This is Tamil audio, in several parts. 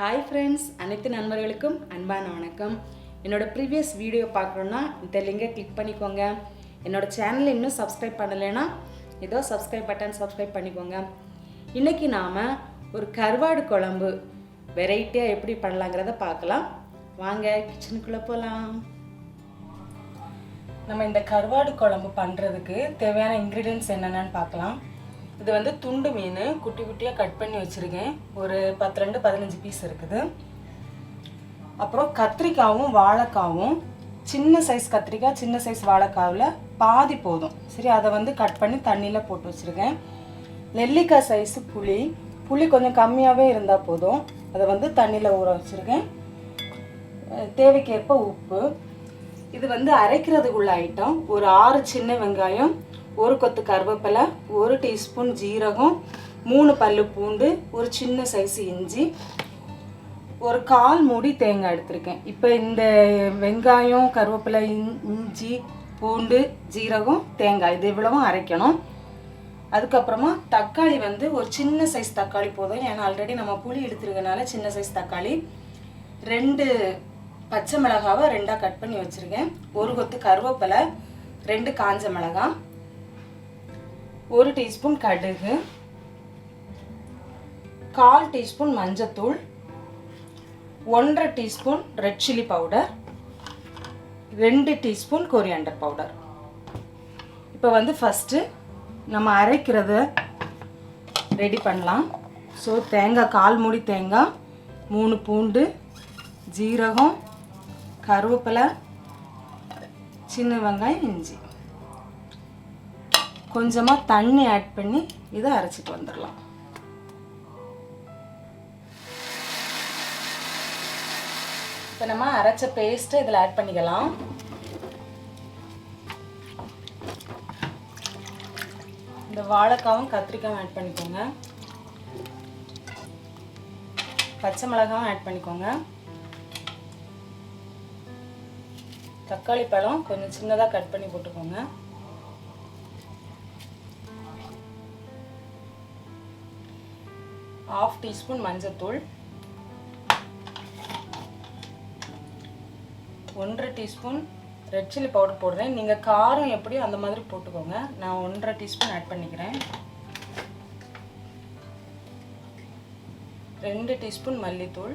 ஹாய் ஃப்ரெண்ட்ஸ் அனைத்து நண்பர்களுக்கும் அன்பான வணக்கம். என்னோடய ப்ரீவியஸ் வீடியோ பார்க்கணுன்னா இந்த லிங்கை கிளிக் பண்ணிக்கோங்க. என்னோடய சேனலை இன்னும் சப்ஸ்கிரைப் பண்ணலைன்னா ஏதோ சப்ஸ்கிரைப் பட்டன் சப்ஸ்கிரைப் பண்ணிக்கோங்க. இன்றைக்கி நாம் ஒரு கருவாடு குழம்பு வெரைட்டியாக எப்படி பண்ணலாங்கிறத பார்க்கலாம். வாங்க கிச்சனுக்குள்ளே போகலாம் நம்ம இந்த கருவாடு குழம்பு பண்ணுறதுக்கு தேவையான இன்க்ரீடியன்ஸ் என்னென்னு பார்க்கலாம். இது வந்து துண்டு மீன். குட்டி குட்டியாக கட் பண்ணி வச்சுருக்கேன். ஒரு பத்து ரெண்டு பதினஞ்சு பீஸ் இருக்குது. அப்புறம் கத்திரிக்காவும் வாழைக்காவும் சின்ன சைஸ் கத்திரிக்காய் சின்ன சைஸ் வாழைக்காவில் பாதி போதும். சரி அதை வந்து கட் பண்ணி தண்ணியில் போட்டு வச்சுருக்கேன். நெல்லிக்காய் சைஸு புளி. புளி கொஞ்சம் கம்மியாகவே இருந்தால் போதும். அதை வந்து தண்ணியில் ஊற வச்சுருக்கேன். தேவைக்கேற்ப உப்பு. இது வந்து அரைக்கிறதுக்குள்ள ஐட்டம் ஒரு ஆறு சின்ன வெங்காயம் ஒரு கொத்து கருவேப்பிலை ஒரு டீஸ்பூன் ஜீரகம் மூணு பல்லு பூண்டு ஒரு சின்ன சைஸ் இஞ்சி ஒரு கால் மூடி தேங்காய் எடுத்திருக்கேன். இப்போ இந்த வெங்காயம் கருவேப்பிலை இஞ்சி பூண்டு ஜீரகம் தேங்காய் இது இவ்வளவும் அரைக்கணும். அதுக்கப்புறமா தக்காளி வந்து ஒரு சின்ன சைஸ் தக்காளி போதும். ஏன்னா ஆல்ரெடி நம்ம புளி எடுத்துருக்கனால சின்ன சைஸ் தக்காளி. ரெண்டு பச்சை மிளகாவை ரெண்டாக கட் பண்ணி வச்சுருக்கேன். ஒரு கொத்து கருவேப்பிலை ரெண்டு காஞ்ச மிளகாய். ஒரு டீஸ்பூன் கடுகு கால் டீஸ்பூன் மஞ்சத்தூள் ஒன்றரை டீஸ்பூன் ரெட் சில்லி பவுடர் ரெண்டு டீஸ்பூன் கொரியாண்டர் பவுடர் இப்போ வந்து ஃபஸ்ட்டு நம்ம அரைக்கிறத ரெடி பண்ணலாம். ஸோ தேங்காய் கால் மூடி தேங்காய் மூணு பூண்டு ஜீரகம் கருவேப்பிலை சின்ன வெங்காயம் இஞ்சி. கொஞ்சமாக தண்ணி ஆட் பண்ணி இதை அரைச்சிட்டு வந்துடலாம். இப்போ நம்ம அரைச்ச பேஸ்ட்டை இதில் ஆட் பண்ணிக்கலாம். இந்த வாழைக்காவும் கத்திரிக்காயும் ஆட் பண்ணிக்கோங்க. பச்சை மிளகாவும் ஆட் பண்ணிக்கோங்க. தக்காளி பழம் கொஞ்சம் சின்னதாக கட் பண்ணி போட்டுக்கோங்க. ஆஃப் டீஸ்பூன் மஞ்சத்தூள் ஒன்றரை டீஸ்பூன் ரெட் சில்லி பவுடர் போடுறேன். நீங்கள் காரம் எப்படியோ அந்த மாதிரி போட்டுக்கோங்க. நான் ஒன்றரை டீஸ்பூன் ஆட் பண்ணிக்கிறேன். ரெண்டு டீஸ்பூன் மல்லித்தூள்.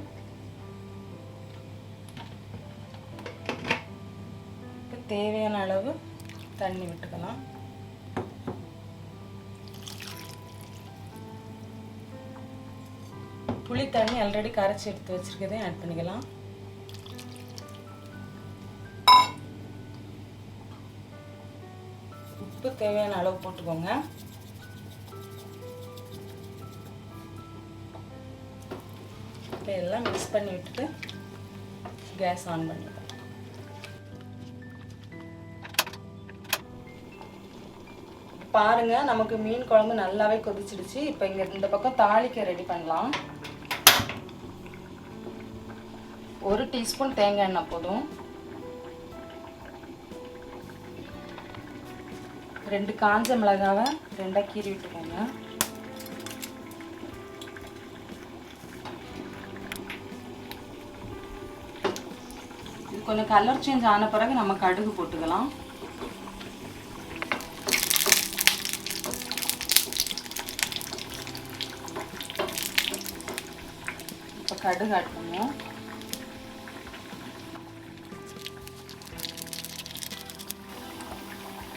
இப்போ தேவையான அளவு தண்ணி விட்டுக்கலாம். புளி தண்ணி ஆல்ரெடி கரைச்சி எடுத்து வச்சிருக்கதையும் ஆட் பண்ணிக்கலாம். உப்பு தேவையான அளவு போட்டுக்கோங்க. இப்போ எல்லாம் மிக்ஸ் பண்ணி விட்டுட்டு கேஸ் ஆன் பண்ணிடுவோம். பாருங்க நமக்கு மீன் குழம்பு நல்லாவே கொதிச்சிடுச்சு. இப்போ இங்க இந்த பக்கம் தாளிக்க ரெடி பண்ணலாம். ஒரு டீஸ்பூன் தேங்காய் எண்ணெய் போதும். ரெண்டு காஞ்ச மிளகாவை ரெண்டாக கீறி விட்டுக்கோங்க. இது கொஞ்சம் கலர் சேஞ்ச் ஆன பிறகு நம்ம கடுகு போட்டுக்கலாம். இப்போ கடுகு ஆட் பண்ணுவோம்.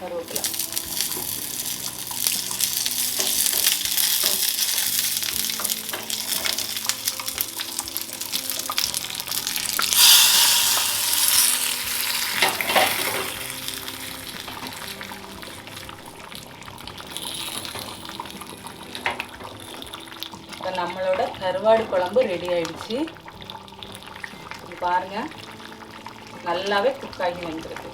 கருவேப்பிலை. இப்போ நம்மளோட கருவாடு குழம்பு ரெடி ஆயிடுச்சு. பாருங்க நல்லாவே குக் ஆகி வந்திருக்கு.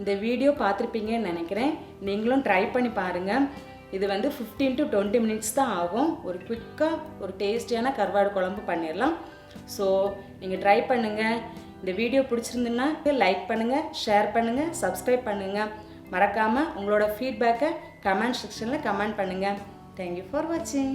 இந்த வீடியோ பார்த்துருப்பீங்கன்னு நினைக்கிறேன். நீங்களும் ட்ரை பண்ணி பாருங்கள் இது வந்து 15 டு டுவெண்ட்டி மினிட்ஸ் தான் ஆகும். ஒரு குயிக்காக ஒரு டேஸ்டியான கருவாடு குழம்பு பண்ணிடலாம். ஸோ நீங்கள் ட்ரை பண்ணுங்கள் இந்த வீடியோ பிடிச்சிருந்துன்னா லைக் பண்ணுங்கள் ஷேர் பண்ணுங்கள் சப்ஸ்கிரைப் பண்ணுங்கள் மறக்காமல் உங்களோட ஃபீட்பேக்கை கமெண்ட் செக்ஷனில் கமெண்ட் பண்ணுங்கள் தேங்க்யூ ஃபார் வாட்சிங்